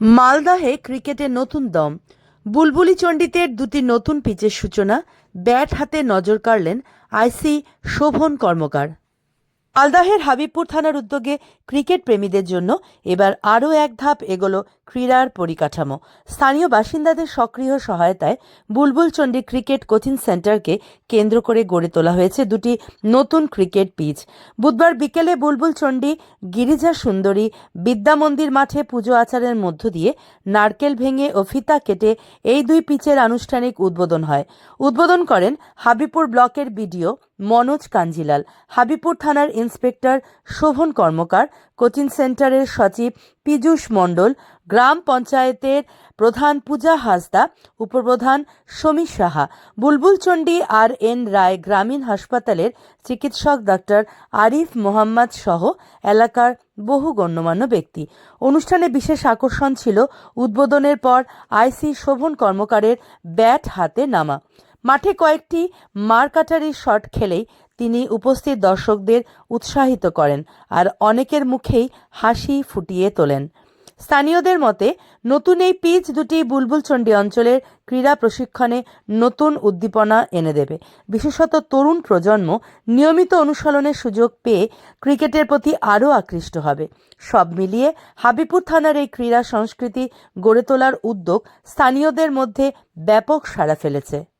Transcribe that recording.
মালদহে ক্রিকেটের নতুন দম। বুলবুলি চণ্ডীতে দুটি নতুন পিচের সূচনা। ব্যাট হাতে নজর কাড়লেন আইসি শোভন কর্মকার। মালদাহের হাবিবপুর থানার উদ্যোগে ক্রিকেট প্রেমীদের জন্য এবার আরও এক ধাপ এগোলো ক্রীড়ার পরিকাঠামো। স্থানীয় বাসিন্দাদের সক্রিয় সহায়তায় বুলবুল চণ্ডী ক্রিকেট কোচিং সেন্টারকে কেন্দ্র করে গড়ে তোলা হয়েছে দুটি নতুন ক্রিকেট পিচ। বুধবার বিকেলে বুলবুল চণ্ডী গিরিজা সুন্দরী, বিদ্যা মন্দির মাঠে পুজো আচারের মধ্য দিয়ে নারকেল ভেঙে ও ফিতা কেটে এই দুই পিচের আনুষ্ঠানিক উদ্বোধন হয়। উদ্বোধন করেন হাবিপুর ব্লকের বিডিও মনোজ কাঞ্জিলাল। হাবিপুর থানার ইন্সপেক্টর, শোভন কর্মকার। কোচিং সেন্টারের সচিব, পীযূষ মণ্ডল। গ্রাম পঞ্চায়েতের প্রধান পূজা হাসদা। উপপ্রধান সমীর সাহা। বুলবুলচণ্ডী আর এন রায় গ্রামীণ হাসপাতালের চিকিৎসক ডাক্তার আরিফ মোহাম্মদ সহ এলাকার বহু গণ্যমান্য ব্যক্তি। অনুষ্ঠানে বিশেষ আকর্ষণ ছিল উদ্বোধনের পর আইসি শোভন কর্মকারের ব্যাট হাতে নামা। মাঠে কয়েকটি মারকাটারি শট খেলেই তিনি উপস্থিত দর্শকদের উৎসাহিত করেন আর অনেকের মুখেই হাসি ফুটিয়ে তোলেন। স্থানীয়দের মতে, নতুন এই পিচ দুটি বুলবুলচণ্ডী অঞ্চলের ক্রীড়া প্রশিক্ষণে নতুন উদ্দীপনা এনে দেবে। বিশেষত তরুণ প্রজন্ম নিয়মিত অনুশীলনের সুযোগ পেয়ে ক্রিকেটের প্রতি আরও আকৃষ্ট হবে। সব মিলিয়ে হাবিপুর থানার এই ক্রীড়া সংস্কৃতি গড়ে তোলার উদ্যোগ স্থানীয়দের মধ্যে ব্যাপক সাড়া ফেলেছে।